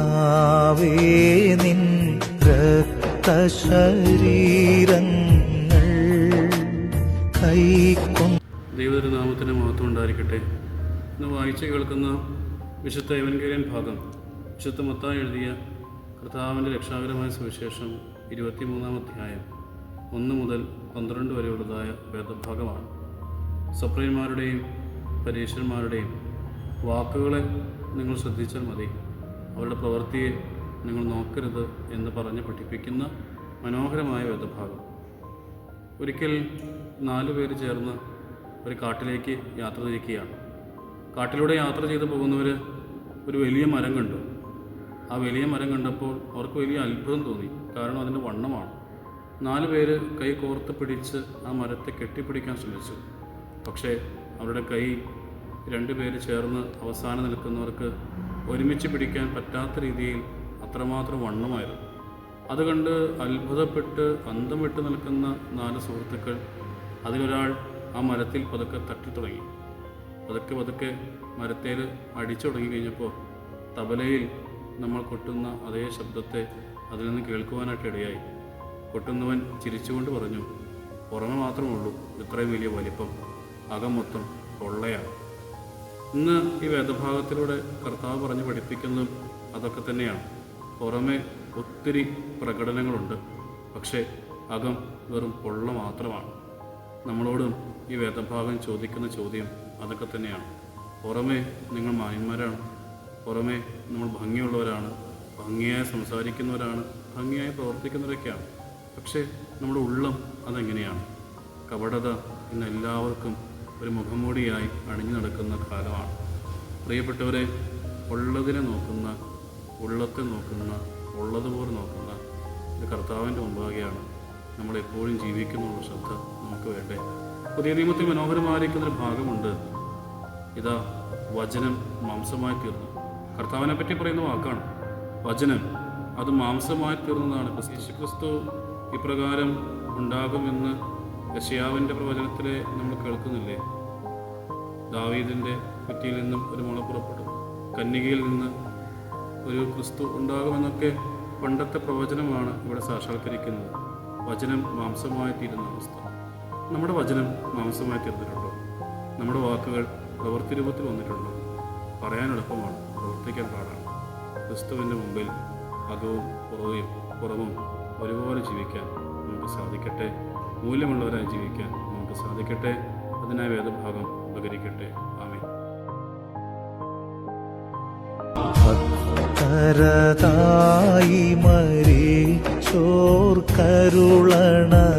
കർത്താവേ നിൻ രക്തശരീരങ്ങൾ കൈക്കൊണ്ട് ദൈവതിരുനാമത്തിന് മഹത്വം ഉണ്ടായിരിക്കട്ടെ. ഇന്ന് വായിച്ച് കേൾക്കുന്ന വിശുദ്ധ എവൻഗേലിയൻ ഭാഗം വിശുദ്ധ മത്തായി എഴുതിയ കർത്താവിന്റെ രക്ഷാകരമായ സുവിശേഷം ഇരുപത്തിമൂന്നാം അധ്യായം ഒന്ന് മുതൽ പന്ത്രണ്ട് വരെയുള്ളതായ വേദഭാഗമാണ്. സപ്രയന്മാരുടെയും പരീക്ഷന്മാരുടെയും വാക്കുകളെ നിങ്ങൾ ശ്രദ്ധിച്ചാൽ മതി. അവരുടെ പ്രവൃത്തിയെ നിങ്ങൾ നോക്കരുത് എന്ന് പറഞ്ഞ് പഠിപ്പിക്കുന്ന മനോഹരമായ വേദഭാഗം. ഒരിക്കൽ നാലു പേര് ചേർന്ന് ഒരു കാട്ടിലേക്ക് യാത്ര ചെയ്യുകയാണ് കാട്ടിലൂടെ യാത്ര ചെയ്തു പോകുന്നവർ ഒരു വലിയ മരം കണ്ടു. ആ വലിയ മരം കണ്ടപ്പോൾ അവർക്ക് വലിയ അത്ഭുതം തോന്നി. കാരണം അതിന്റെ വണ്ണമാണ്. നാല് പേര് കൈ കോർത്ത് പിടിച്ച് ആ മരത്തെ കെട്ടിപ്പിടിക്കാൻ ശ്രമിച്ചു. പക്ഷേ അവരുടെ കൈ രണ്ട് പേര് ചേർന്ന് അവസാനം നിൽക്കുന്നവർക്ക് ഒരുമിച്ച് പിടിക്കാൻ പറ്റാത്ത രീതിയിൽ അത്രമാത്രം വണ്ണമായിരുന്നു. അത് കണ്ട് അത്ഭുതപ്പെട്ട് അന്തം വിട്ട് നിൽക്കുന്ന നാല് സുഹൃത്തുക്കൾ അതിലൊരാൾ ആ മരത്തിൽ പതുക്കെ തട്ടി തുടങ്ങി പതുക്കെ പതുക്കെ മരത്തേൽ അടിച്ചു തുടങ്ങി കഴിഞ്ഞപ്പോൾ തബലയിൽ നമ്മൾ കൊട്ടുന്ന അതേ ശബ്ദത്തെ അതിൽ നിന്ന് കേൾക്കുവാനായിട്ട് ഇടയായി. കൊട്ടുന്നവൻ ചിരിച്ചുകൊണ്ട് പറഞ്ഞു പുറമെ മാത്രമേ ഉള്ളൂ. ഇത്രയും വലിയ വലിപ്പം. അകം മൊത്തം പൊള്ളയാണ്. ഇന്ന് ഈ വേദഭാഗത്തിലൂടെ കർത്താവ് പറഞ്ഞ് പഠിപ്പിക്കുന്നതും അതൊക്കെ തന്നെയാണ്. പുറമെ ഒത്തിരി പ്രകടനങ്ങളുണ്ട്. പക്ഷേ അകം വെറും പൊള്ള മാത്രമാണ്. നമ്മളോടും ഈ വേദഭാഗം ചോദിക്കുന്ന ചോദ്യം അതൊക്കെ തന്നെയാണ്. പുറമെ നിങ്ങൾ മാന്യന്മാരാണ്. പുറമെ നമ്മൾ ഭംഗിയുള്ളവരാണ്. ഭംഗിയായി സംസാരിക്കുന്നവരാണ്. ഭംഗിയായി പ്രവർത്തിക്കുന്നവരൊക്കെയാണ്. പക്ഷേ നമ്മുടെ ഉള്ളം അതെങ്ങനെയാണ്? കപടത ഇന്ന് എല്ലാവർക്കും ഒരു മുഖംമൂടിയായി അണിഞ്ഞു നടക്കുന്ന കാലമാണ്. പ്രിയപ്പെട്ടവരെ ഉള്ളതിനെ നോക്കുന്ന ഉള്ളത്തെ നോക്കുന്ന ഉള്ളതുപോലെ നോക്കുന്ന ഒരു കർത്താവിന്റെ മുമ്പാകെയാണ് നമ്മളെപ്പോഴും ജീവിക്കുന്നുള്ള ശ്രദ്ധ നമുക്ക് വേണ്ടേ. പുതിയ നിയമത്തിൽ മനോഹരമായിരിക്കുന്നൊരു ഭാഗമുണ്ട്. ഇതാ വചനം മാംസമായി തീർന്നു. കർത്താവിനെ പറ്റി പറയുന്ന വാക്കാണ് വചനം. അത് മാംസമായി തീർന്നതാണ്. യേശു ക്രിസ്തു ഇപ്രകാരം ഉണ്ടാകുമെന്ന് യശയാവിന്റെ പ്രവചനത്തിൽ നമ്മൾ കേൾക്കുന്നില്ലേ? ദാവീദിന്റെ കുറ്റിയിൽ നിന്നും ഒരു മുള പുറപ്പെടും കന്യകയിൽ നിന്ന് ഒരു ക്രിസ്തു ഉണ്ടാകുമെന്നൊക്കെ പണ്ടത്തെ പ്രവചനമാണ് ഇവിടെ സാക്ഷാത്കരിക്കുന്നത്. വചനം മാംസമായി തീരുന്ന അവസ്ഥ. നമ്മുടെ വചനം മാംസമായി തീർന്നിട്ടുണ്ടോ? നമ്മുടെ വാക്കുകൾ പ്രവൃത്തി രൂപത്തിൽ വന്നിട്ടുണ്ടോ? പറയാൻ എളുപ്പമാണ്. പ്രവർത്തിക്കാൻ പാടാണ്. ക്രിസ്തുവിന്റെ മുമ്പിൽ അകവും പുറവും പുറവും ഒരുപോലെ ജീവിക്കാൻ നമുക്ക് സാധിക്കട്ടെ? മൂല്യമുള്ളവരായി ജീവിക്കാൻ നമുക്ക് സാധിക്കട്ടെ. അതിനായി വേദഭാഗം ഉപകരിക്കട്ടെ. ആമേ ഭക്തരതായി മരിച്ചോർ കരുളണമേ